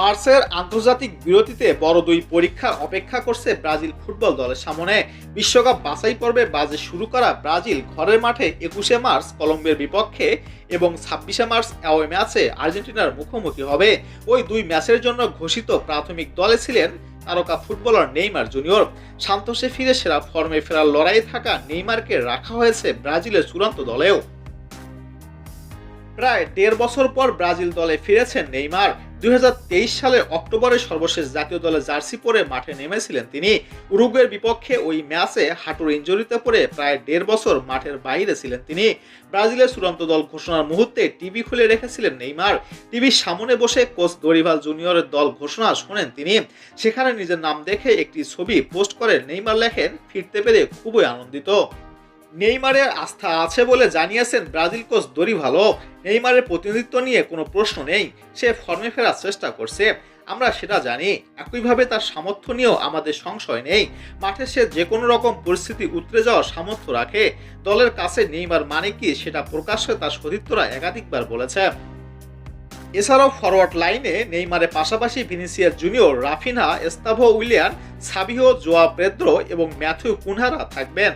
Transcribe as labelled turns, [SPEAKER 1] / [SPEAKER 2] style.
[SPEAKER 1] মার্চের আন্তর্জাতিক বিরতিতে বড় দুই পরীক্ষার অপেক্ষা করছে ব্রাজিল ফুটবল দলের সামনে। বিশ্বকাপ বাছাই পর্বে বাজে শুরু করা ব্রাজিল ঘরের মাঠে একুশে মার্চ কলম্বিয়ার বিপক্ষে এবং ছাব্বিশে মার্চ অ্যাওয়ে ম্যাচে আর্জেন্টিনার মুখোমুখি হবে। ওই দুই ম্যাচের জন্য ঘোষিত প্রাথমিক দলে ছিলেন তারকা ফুটবলার নেইমার জুনিয়র। সান্তোসে ফিরে সেরা ফর্মে ফেরার লড়াইয়ে থাকা নেইমারকে রাখা হয়েছে ব্রাজিলের চূড়ান্ত দলেও। প্রায় দেড় বছর পর ব্রাজিল দলে ফিরেছেন নেইমার। দুই হাজার তেইশ সালের অক্টোবরে সর্বশেষ জাতীয় দলে জার্সি পরে মাঠে নেমেছিলেন তিনি। উরুগুয়ের বিপক্ষে ওই ম্যাচে হাঁটুর ইঞ্জুরিতে পড়ে প্রায় দেড় বছর মাঠের বাইরে ছিলেন তিনি। ব্রাজিলের চূড়ান্ত দল ঘোষণার মুহূর্তে টিভি খুলে রেখেছিলেন নেইমার। টিভির সামনে বসে কোচ দরিভাল জুনিয়রের দল ঘোষণা শোনেন তিনি। সেখানে নিজের নাম দেখে একটি ছবি পোস্ট করে নেইমার লেখেন, ফিরতে পেরে খুবই আনন্দিত। নেইমারের আস্থা আছে বলে জানিয়েছেন ব্রাজিল কোচ দরি ভালো নেইমারের প্রতিনিধিত্ব নিয়ে কোনো প্রশ্ন নেই, সে ফর্মে ফেরার চেষ্টা করছে। আমরা সেটা জানি, একইভাবে তার সামর্থ্য নিয়েও আমাদের সংশয় নেই। মাঠে সে যে কোনো রকম পরিস্থিতি উতরে যাওয়ার সামর্থ্য রাখে। দলের কাছে নেইমার মানে কি সেটা প্রকাশ্যে তার সতীর্থরা একাধিকবার বলেছে। এছাড়াও ফরওয়ার্ড লাইনে নেইমারের পাশাপাশি Vinicius Junior Raphinha, Estevao Willian Savio Joao Pedro এবং ম্যাথিউ কুনহারা থাকবেন।